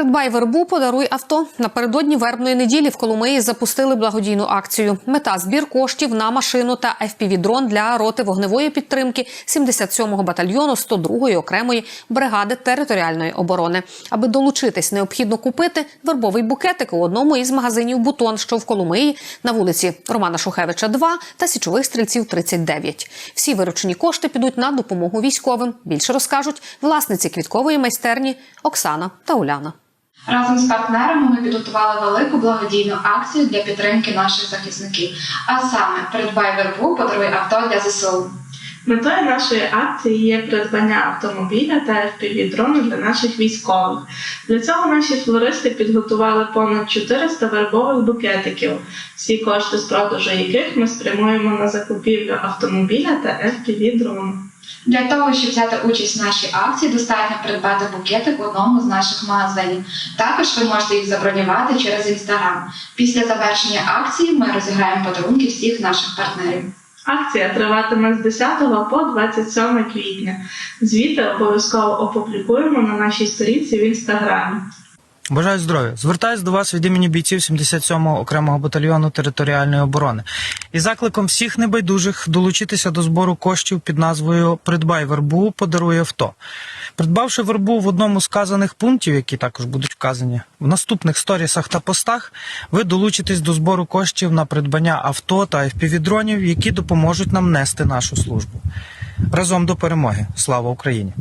Придбай вербу, подаруй авто. Напередодні вербної неділі в Коломиї запустили благодійну акцію. Мета збір коштів на машину та FPV-дрон для роти вогневої підтримки 77-го батальйону 102-ї окремої бригади територіальної оборони. Аби долучитись, необхідно купити вербовий букетик у одному із магазинів Бутон, що в Коломиї на вулиці Романа Шухевича, 2 та січових стрільців 39. Всі виручені кошти підуть на допомогу військовим. Більше розкажуть власниці квіткової майстерні Оксана та Уляна. Разом з партнерами ми підготували велику благодійну акцію для підтримки наших захисників. А саме придбай вербу, подаруй авто для ЗСУ. Метою нашої акції є придбання автомобіля та FPV-дрону для наших військових. Для цього наші флористи підготували понад 400 вербових букетиків, всі кошти з продажу яких ми спрямуємо на закупівлю автомобіля та FPV-дрону. Для того, щоб взяти участь в нашій акції, достатньо придбати букетик в одному з наших магазинів. Також ви можете їх забронювати через інстаграм. Після завершення акції ми розіграємо подарунки всіх наших партнерів. Акція триватиме з 10 по 27 квітня. Звіти обов'язково опублікуємо на нашій сторінці в інстаграмі. Бажаю здоров'я. Звертаюсь до вас від імені бійців 77-го окремого батальйону територіальної оборони із закликом всіх небайдужих долучитися до збору коштів під назвою Придбай вербу, подаруй авто. Придбавши вербу в одному з сказаних пунктів, які також будуть вказані в наступних сторісах та постах, ви долучитесь до збору коштів на придбання авто та FPV-дронів, які допоможуть нам нести нашу службу. Разом до перемоги. Слава Україні!